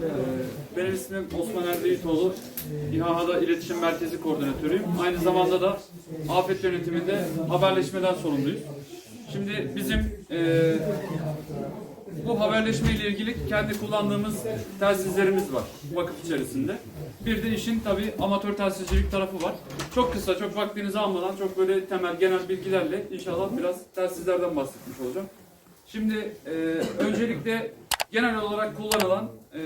Ee, Benim ismim Osman Erdi Yiğitoğlu. İHA'da İletişim Merkezi Koordinatörüyüm. Aynı zamanda da afet yönetiminde haberleşmeden sorumluyuz. Şimdi bizim e, bu haberleşme ile ilgili kendi kullandığımız telsizlerimiz var vakıf içerisinde. Bir de işin tabi amatör telsizcilik tarafı var. Çok kısa, çok vaktinizi almadan çok böyle temel genel bilgilerle inşallah biraz telsizlerden bahsetmiş olacağım. Şimdi e, öncelikle genel olarak kullanılan e,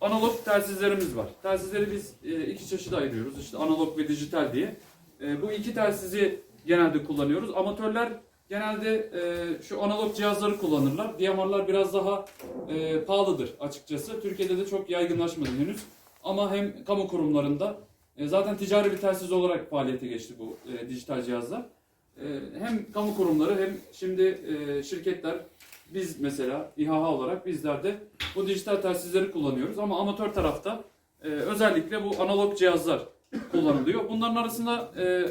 analog telsizlerimiz var. Telsizleri biz e, iki çeşit ayırıyoruz. İşte analog ve dijital diye. E, bu iki telsizi genelde kullanıyoruz. Amatörler genelde e, şu analog cihazları kullanırlar. DMR'lar biraz daha e, pahalıdır açıkçası. Türkiye'de de çok yaygınlaşmadı henüz. Ama hem kamu kurumlarında e, zaten ticari bir telsiz olarak faaliyete geçti bu e, dijital cihazlar. E, hem kamu kurumları hem şimdi e, şirketler biz mesela İHA olarak bizler de bu dijital telsizleri kullanıyoruz ama amatör tarafta e, özellikle bu analog cihazlar kullanılıyor. Bunların arasında e,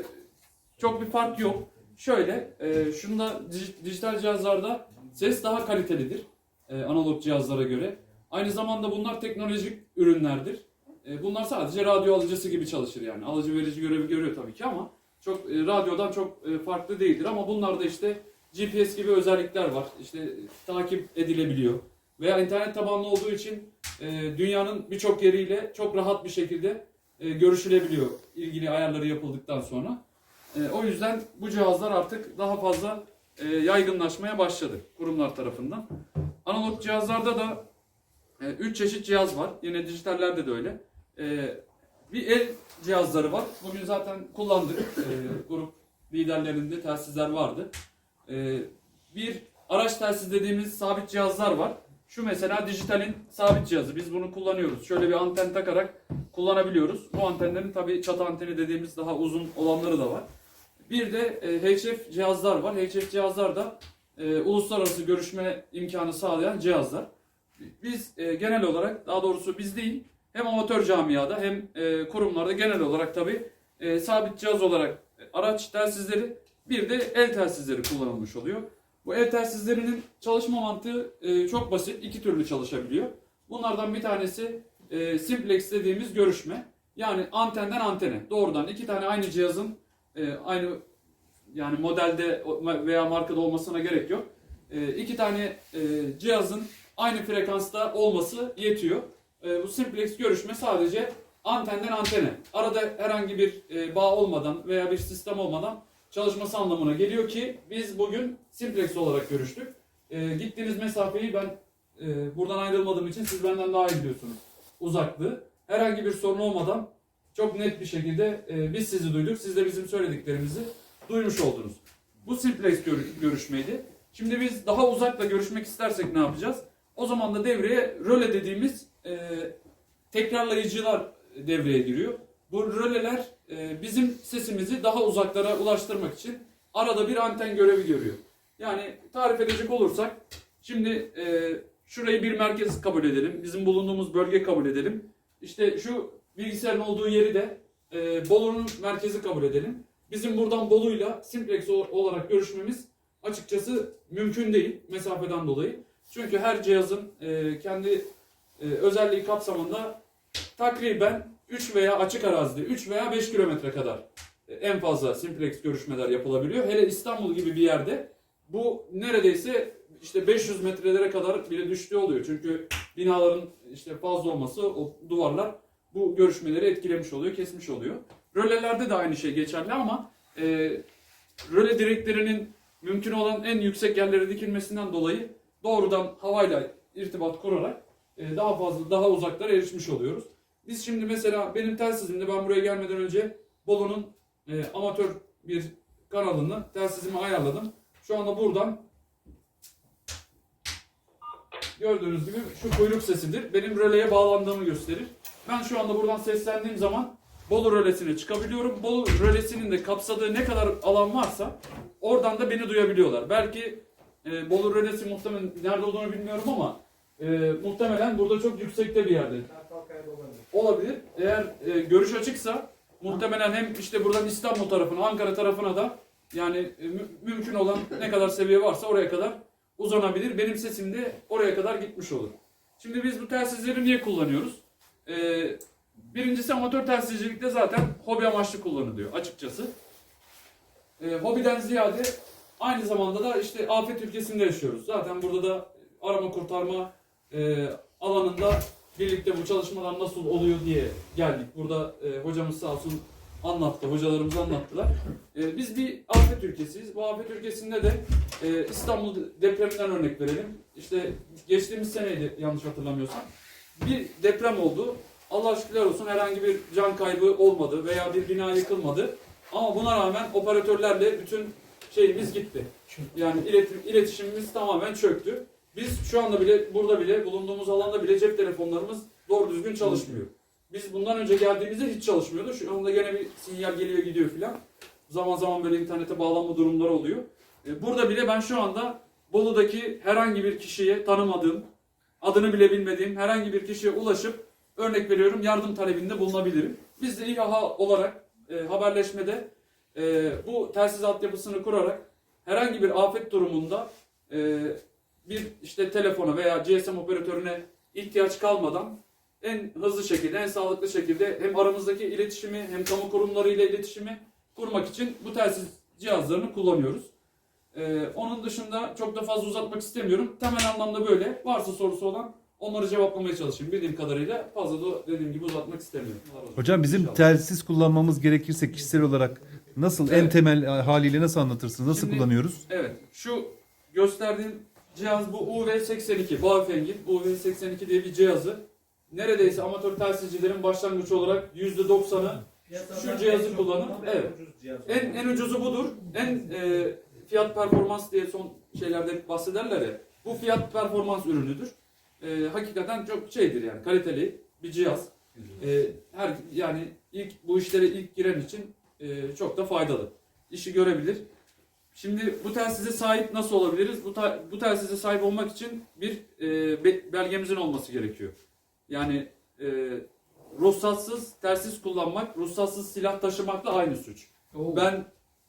çok bir fark yok. Şöyle, e, şunda dij- dijital cihazlarda ses daha kalitelidir e, analog cihazlara göre. Aynı zamanda bunlar teknolojik ürünlerdir. E, bunlar sadece radyo alıcısı gibi çalışır yani. Alıcı verici görevi görüyor tabii ki ama çok e, radyodan çok e, farklı değildir ama bunlarda işte GPS gibi özellikler var. İşte e, takip edilebiliyor. Veya internet tabanlı olduğu için e, dünyanın birçok yeriyle çok rahat bir şekilde e, görüşülebiliyor ilgili ayarları yapıldıktan sonra. E, o yüzden bu cihazlar artık daha fazla e, yaygınlaşmaya başladı kurumlar tarafından. Analog cihazlarda da 3 çeşit cihaz var. Yine dijitallerde de öyle. E, bir el cihazları var. Bugün zaten kullandık. E, grup liderlerinde telsizler vardı. E, bir araç telsiz dediğimiz sabit cihazlar var. Şu mesela dijitalin sabit cihazı. Biz bunu kullanıyoruz. Şöyle bir anten takarak kullanabiliyoruz. Bu antenlerin tabii çatı anteni dediğimiz daha uzun olanları da var. Bir de e, HF cihazlar var. HF cihazlar da e, uluslararası görüşme imkanı sağlayan cihazlar. Biz e, genel olarak, daha doğrusu biz değil, hem amatör camiada hem e, kurumlarda genel olarak tabii e, sabit cihaz olarak e, araç telsizleri bir de el telsizleri kullanılmış oluyor. Bu el telsizlerinin çalışma mantığı e, çok basit. iki türlü çalışabiliyor. Bunlardan bir tanesi e, simplex dediğimiz görüşme. Yani antenden antene. Doğrudan iki tane aynı cihazın e, aynı yani modelde veya markada olmasına gerek yok. E, iki tane e, cihazın aynı frekansta olması yetiyor. E, bu simplex görüşme sadece antenden antene. Arada herhangi bir e, bağ olmadan veya bir sistem olmadan çalışması anlamına geliyor ki biz bugün simplex olarak görüştük. E, gittiğiniz mesafeyi ben e, buradan ayrılmadığım için siz benden daha iyi biliyorsunuz. Uzaklığı. Herhangi bir sorun olmadan çok net bir şekilde e, biz sizi duyduk. Siz de bizim söylediklerimizi duymuş oldunuz. Bu simplex gör- görüşmeydi. Şimdi biz daha uzakla görüşmek istersek ne yapacağız? O zaman da devreye röle dediğimiz e, tekrarlayıcılar devreye giriyor. Bu röleler e, bizim sesimizi daha uzaklara ulaştırmak için arada bir anten görevi görüyor. Yani tarif edecek olursak şimdi e, şurayı bir merkez kabul edelim. Bizim bulunduğumuz bölge kabul edelim. İşte şu bilgisayarın olduğu yeri de e, Bolu'nun merkezi kabul edelim. Bizim buradan Bolu'yla simplex olarak görüşmemiz açıkçası mümkün değil mesafeden dolayı. Çünkü her cihazın e, kendi e, özelliği kapsamında takriben 3 veya açık arazide 3 veya 5 kilometre kadar e, en fazla simplex görüşmeler yapılabiliyor. Hele İstanbul gibi bir yerde bu neredeyse işte 500 metrelere kadar bile düştüğü oluyor. Çünkü binaların işte fazla olması o duvarlar bu görüşmeleri etkilemiş oluyor, kesmiş oluyor. Rölelerde de aynı şey geçerli ama e, röle direklerinin mümkün olan en yüksek yerlere dikilmesinden dolayı doğrudan havayla irtibat kurarak e, daha fazla daha uzaklara erişmiş oluyoruz. Biz şimdi mesela benim telsizimde ben buraya gelmeden önce Bolu'nun e, amatör bir kanalını telsizime ayarladım. Şu anda buradan gördüğünüz gibi şu kuyruk sesidir. Benim röleye bağlandığımı gösterir. Ben şu anda buradan seslendiğim zaman Bolu rölesine çıkabiliyorum. Bolu rölesinin de kapsadığı ne kadar alan varsa oradan da beni duyabiliyorlar. Belki e, Bolu rölesi muhtemelen nerede olduğunu bilmiyorum ama e, muhtemelen burada çok yüksekte bir yerde. Olabilir. Eğer e, görüş açıksa muhtemelen hem işte buradan İstanbul tarafına, Ankara tarafına da yani e, mü- mümkün olan ne kadar seviye varsa oraya kadar uzanabilir. Benim sesim de oraya kadar gitmiş olur. Şimdi biz bu telsizleri niye kullanıyoruz? Ee, birincisi amatör telsizcilikte zaten hobi amaçlı kullanılıyor açıkçası. Ee, hobiden ziyade aynı zamanda da işte afet ülkesinde yaşıyoruz. Zaten burada da arama kurtarma e, alanında birlikte bu çalışmalar nasıl oluyor diye geldik. Burada e, hocamız sağ olsun anlattı, hocalarımız anlattılar. E, biz bir afet ülkesiyiz. Bu afet ülkesinde de e, İstanbul depreminden örnek verelim. İşte geçtiğimiz seneydi yanlış hatırlamıyorsam. Bir deprem oldu. Allah şükürler olsun herhangi bir can kaybı olmadı veya bir bina yıkılmadı. Ama buna rağmen operatörlerle bütün şeyimiz gitti. Yani iletişimimiz tamamen çöktü. Biz şu anda bile burada bile bulunduğumuz alanda bile cep telefonlarımız doğru düzgün çalışmıyor. Biz bundan önce geldiğimizde hiç çalışmıyordu. Şu anda gene bir sinyal geliyor gidiyor filan. Zaman zaman böyle internete bağlanma durumları oluyor. E, Burada bile ben şu anda Bolu'daki herhangi bir kişiye tanımadığım, adını bile bilmediğim herhangi bir kişiye ulaşıp örnek veriyorum yardım talebinde bulunabilirim. Biz de İHA olarak e, haberleşmede e, bu telsiz altyapısını kurarak herhangi bir afet durumunda e, bir işte telefona veya GSM operatörüne ihtiyaç kalmadan en hızlı şekilde, en sağlıklı şekilde hem aramızdaki iletişimi hem kamu kurumlarıyla iletişimi kurmak için bu telsiz cihazlarını kullanıyoruz. Ee, onun dışında çok da fazla uzatmak istemiyorum. Temel anlamda böyle. Varsa sorusu olan onları cevaplamaya çalışayım. Bildiğim kadarıyla fazla da dediğim gibi uzatmak istemiyorum. Hocam bizim İnşallah. telsiz kullanmamız gerekirse kişisel olarak nasıl en Evet. temel haliyle nasıl anlatırsınız? Nasıl Şimdi- kullanıyoruz? Evet. Şu gösterdiğim cihaz bu UV82. Baofeng'in UV82 diye bir cihazı. Neredeyse amatör telsizcilerin başlangıç olarak %90'ı Şu cihazı kullanıp, evet. En, en ucuzu budur. En e, fiyat performans diye son şeylerde bahsederler ya. Bu fiyat performans ürünüdür. E, hakikaten çok şeydir yani kaliteli bir cihaz. E, her yani ilk bu işlere ilk giren için e, çok da faydalı. İşi görebilir. Şimdi bu telsize sahip nasıl olabiliriz? Bu, bu telsize sahip olmak için bir e, be- belgemizin olması gerekiyor. Yani e, ruhsatsız telsiz kullanmak, ruhsatsız silah taşımakla aynı suç. Ben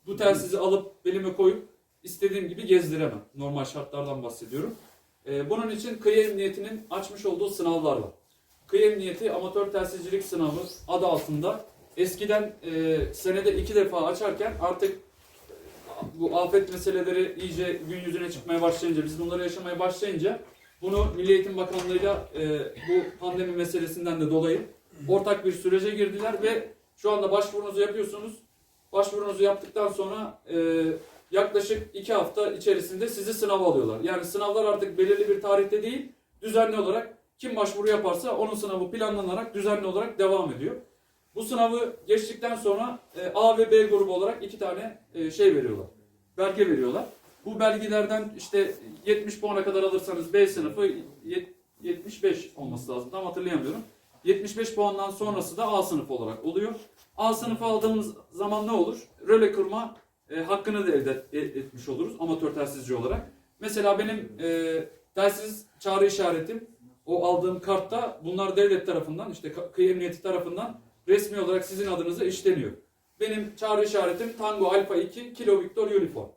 bu telsizi alıp belime koyup istediğim gibi gezdiremem. Normal şartlardan bahsediyorum. Ee, bunun için kıyı emniyetinin açmış olduğu sınavlar var. Kıyı emniyeti amatör telsizcilik sınavı adı altında eskiden e, senede iki defa açarken artık e, bu afet meseleleri iyice gün yüzüne çıkmaya başlayınca, biz bunları yaşamaya başlayınca bunu Milli Eğitim Bakanlığı'yla e, bu pandemi meselesinden de dolayı ortak bir sürece girdiler ve şu anda başvurunuzu yapıyorsunuz. Başvurunuzu yaptıktan sonra e, yaklaşık iki hafta içerisinde sizi sınava alıyorlar. Yani sınavlar artık belirli bir tarihte değil, düzenli olarak kim başvuru yaparsa onun sınavı planlanarak düzenli olarak devam ediyor. Bu sınavı geçtikten sonra e, A ve B grubu olarak iki tane e, şey veriyorlar. Belge veriyorlar. Bu belgelerden işte 70 puana kadar alırsanız B sınıfı yet- 75 olması lazım. Tam hatırlayamıyorum. 75 puandan sonrası da A sınıfı olarak oluyor. A sınıfı aldığımız zaman ne olur? Röle kurma e, hakkını da elde e- etmiş oluruz amatör telsizci olarak. Mesela benim e, telsiz çağrı işaretim o aldığım kartta bunlar devlet tarafından işte kıyı emniyeti tarafından resmi olarak sizin adınıza işleniyor. Benim çağrı işaretim Tango Alfa 2 Kilo Victor Uniform.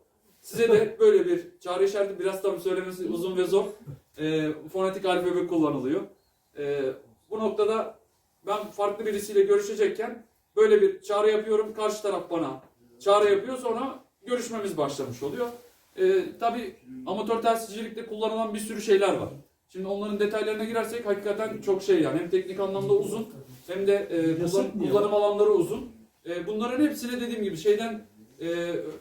Size de böyle bir çağrı işareti biraz tabii söylemesi uzun ve zor. E, fonetik alfabe kullanılıyor. E, bu noktada ben farklı birisiyle görüşecekken böyle bir çağrı yapıyorum. Karşı taraf bana çağrı yapıyor. Sonra görüşmemiz başlamış oluyor. Ee, tabii amatör telsizcilikte kullanılan bir sürü şeyler var. Şimdi onların detaylarına girersek hakikaten çok şey yani. Hem teknik anlamda uzun hem de e, kullan- kullanım alanları uzun. E, bunların hepsine dediğim gibi şeyden e,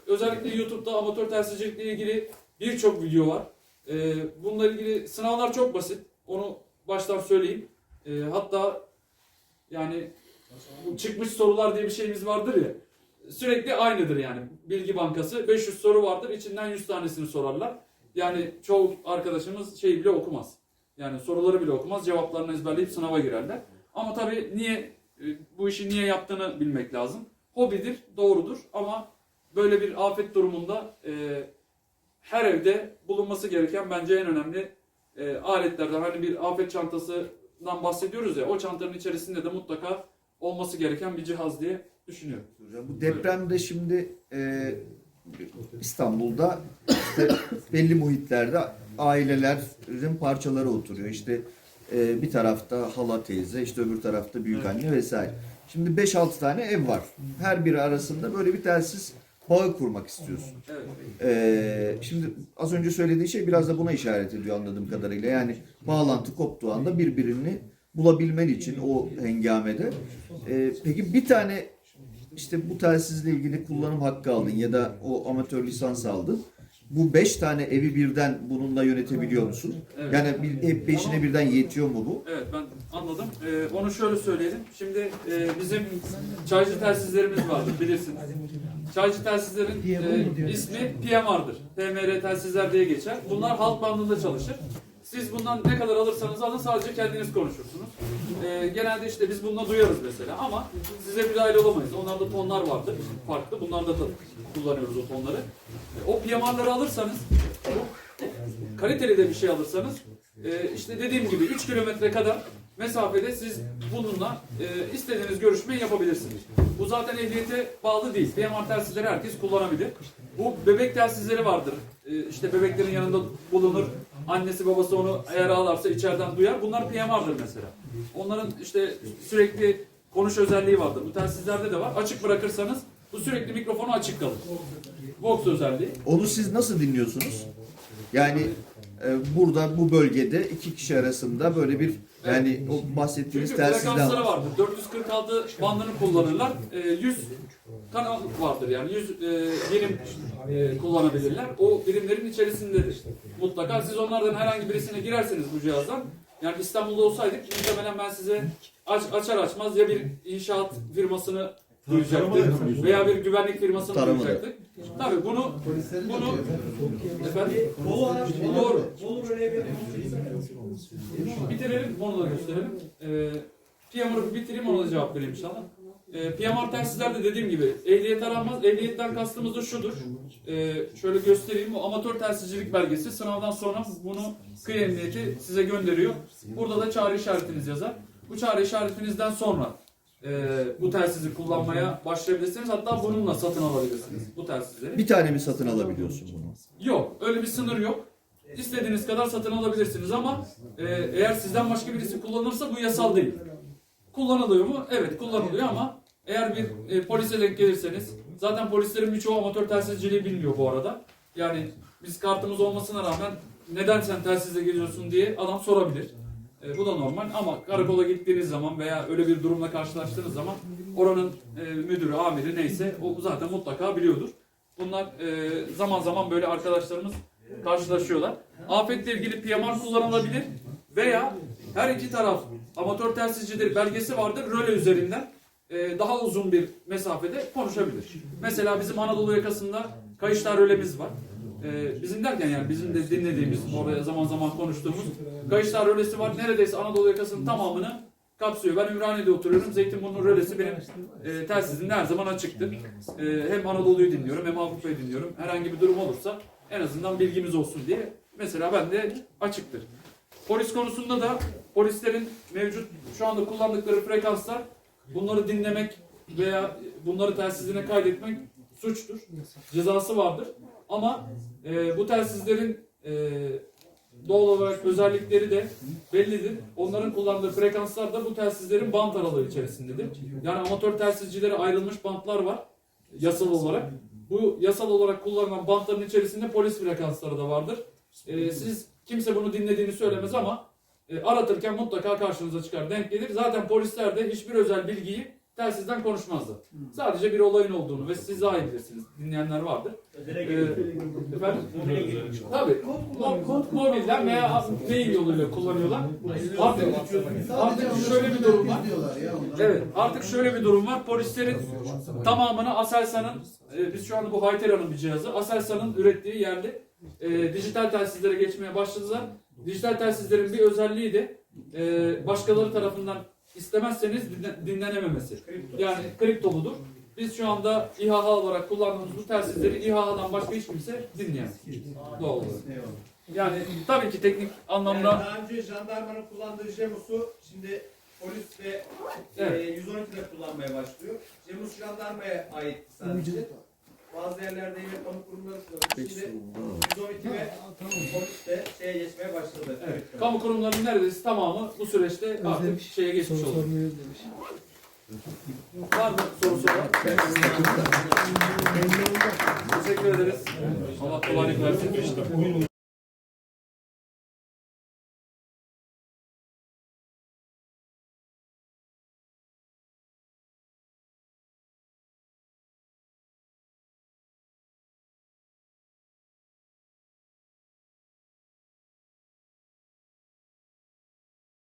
özellikle YouTube'da amatör telsizcilikle ilgili birçok video var. E, bununla ilgili sınavlar çok basit. Onu baştan söyleyeyim. E, hatta yani bu çıkmış sorular diye bir şeyimiz vardır ya. Sürekli aynıdır yani. Bilgi Bankası 500 soru vardır. içinden 100 tanesini sorarlar. Yani çoğu arkadaşımız şey bile okumaz. Yani soruları bile okumaz. Cevaplarını ezberleyip sınava girerler. Ama tabii niye e, bu işi niye yaptığını bilmek lazım. Hobidir, doğrudur ama böyle bir afet durumunda e, her evde bulunması gereken bence en önemli e, aletlerden hani bir afet çantasından bahsediyoruz ya o çantanın içerisinde de mutlaka olması gereken bir cihaz diye düşünüyorum. Bu depremde şimdi e, İstanbul'da işte belli muhitlerde ailelerin parçaları oturuyor. İşte E, bir tarafta hala teyze, işte öbür tarafta büyük anne vesaire. Şimdi 5-6 tane ev var. Her biri arasında böyle bir telsiz bağı kurmak istiyorsun. Evet. Ee, şimdi az önce söylediği şey biraz da buna işaret ediyor anladığım kadarıyla. Yani bağlantı koptuğu anda birbirini bulabilmen için o hengamede. Ee, peki bir tane işte bu telsizle ilgili kullanım hakkı aldın ya da o amatör lisans aldın. Bu beş tane evi birden bununla yönetebiliyor musun? Evet. Yani bir ev beşine birden yetiyor mu bu? Evet ben anladım. Ee, onu şöyle söyleyelim. Şimdi e, bizim çaycı telsizlerimiz vardır bilirsiniz. Çaycı telsizlerin e, ismi PMR'dır. PMR telsizler diye geçer. Bunlar halk bandında çalışır. Siz bundan ne kadar alırsanız alın sadece kendiniz konuşursunuz. Ee, genelde işte biz bununla duyarız mesela ama size dahil olamayız. Onlarda tonlar vardır farklı. Bunlarda da kullanıyoruz o tonları. E, o PMR'ları alırsanız kaliteli de bir şey alırsanız e, işte dediğim gibi 3 kilometre kadar mesafede siz bununla e, istediğiniz görüşmeyi yapabilirsiniz. Bu zaten ehliyete bağlı değil. PMR telsizleri herkes kullanabilir. Bu bebek telsizleri vardır. E, işte bebeklerin yanında bulunur. Annesi babası onu eğer ağlarsa içeriden duyar. Bunlar PMR'dır mesela. Onların işte sürekli konuş özelliği vardır. Bu telsizlerde de var. Açık bırakırsanız bu sürekli mikrofonu açık kalır. Vox özelliği. Onu siz nasıl dinliyorsunuz? Yani e, burada bu bölgede iki kişi arasında böyle bir yani o bahsettiğiniz telsizden frekansları vardır. 446 bandını kullanırlar. E, 100 kanal vardır yani 100 e, birim e, kullanabilirler. O birimlerin içerisindedir. Mutlaka siz onlardan herhangi birisine girerseniz bu cihazdan yani İstanbul'da olsaydık muhtemelen ben size aç, açar açmaz ya bir inşaat firmasını duyacaktık veya bir güvenlik firmasını Taramadı. duyacaktık. Tabii bunu bunu efendim doğru. Bitirelim, onu da gösterelim. Ee, PMR'ı bitireyim, ona da cevap vereyim inşallah. Ee, PMR telsizlerde dediğim gibi ehliyet aranmaz. Ehliyetten kastımız da şudur. Ee, şöyle göstereyim. Bu amatör telsizcilik belgesi. Sınavdan sonra bunu kıyı emniyeti size gönderiyor. Burada da çağrı işaretiniz yazar. Bu çağrı işaretinizden sonra e, bu telsizi kullanmaya başlayabilirsiniz. Hatta bununla satın alabilirsiniz bu telsizleri. bir tane mi satın alabiliyorsun bunu? Yok, öyle bir sınır yok. İstediğiniz kadar satın alabilirsiniz ama e, eğer sizden başka birisi kullanırsa bu yasal değil. Kullanılıyor mu? Evet, kullanılıyor ama eğer bir e, polise denk gelirseniz, zaten polislerin birçoğu amatör telsizciliği bilmiyor bu arada. Yani biz kartımız olmasına rağmen neden sen telsizle geziyorsun diye adam sorabilir. E, bu da normal ama karakola gittiğiniz zaman veya öyle bir durumla karşılaştığınız zaman oranın e, müdürü, amiri neyse o zaten mutlaka biliyordur. Bunlar e, zaman zaman böyle arkadaşlarımız karşılaşıyorlar. Afetle ilgili PMR kullanılabilir veya her iki taraf amatör telsizcidir belgesi vardır röle üzerinden e, daha uzun bir mesafede konuşabilir. Mesela bizim Anadolu yakasında Kayışlar rölemiz var. E, bizim derken yani bizim de dinlediğimiz oraya zaman zaman konuştuğumuz Kayışlar rölesi var. Neredeyse Anadolu yakasının tamamını kapsıyor. Ben Ümraniye'de oturuyorum. Zeytinburnu rölesi benim e, telsizimde her zaman açıktır. E, hem Anadolu'yu dinliyorum hem Avrupa'yı dinliyorum. Herhangi bir durum olursa en azından bilgimiz olsun diye. Mesela bende açıktır. Polis konusunda da polislerin mevcut şu anda kullandıkları frekanslar bunları dinlemek veya bunları telsizine kaydetmek suçtur. Cezası vardır. Ama e, bu telsizlerin e, doğal olarak özellikleri de bellidir. Onların kullandığı frekanslar da bu telsizlerin bant aralığı içerisindedir. Yani amatör telsizcilere ayrılmış bantlar var yasal olarak. Bu yasal olarak kullanılan bantların içerisinde polis frekansları da vardır. Ee, siz kimse bunu dinlediğini söylemez ama e, aratırken mutlaka karşınıza çıkar, denk gelir. Zaten polisler de hiçbir özel bilgiyi telsizden konuşmazlar. Sadece bir olayın olduğunu ve siz daha iyi bilirsiniz. Dinleyenler vardır. Ee, efendim? Tabii. Mo- mobilden veya mail yoluyla kullanıyorlar. Artık, artık şöyle bir durum var. Evet, artık şöyle bir durum var. Polislerin tamamını Aselsan'ın, e, biz şu anda bu Haytera'nın bir cihazı, Aselsan'ın ürettiği yerli e, dijital telsizlere geçmeye başladılar. Dijital telsizlerin bir özelliği de e, başkaları tarafından istemezseniz dinle- dinlenememesi. Yani kriptoludur. Biz şu anda İHA olarak kullandığımız bu telsizleri İHA'dan başka hiç kimse dinleyemez. Doğal olarak. Yani tabii ki teknik Yani anlamda daha önce jandarmanın kullandığı JEMUS'u şimdi polis ve Evet. e, 112'de kullanmaya başlıyor. JEMUS jandarmaya ait sadece. Bazı yerlerde yine kamu kurumları kullanıyor. Şimdi Zomiti ve Polis de şeye geçmeye başladı. Evet. Kamu kurumlarının neredeyse tamamı bu süreçte artık şeye geçmiş oldu. Var mı sorusu olan? Teşekkür ederiz. Allah kolaylık versin.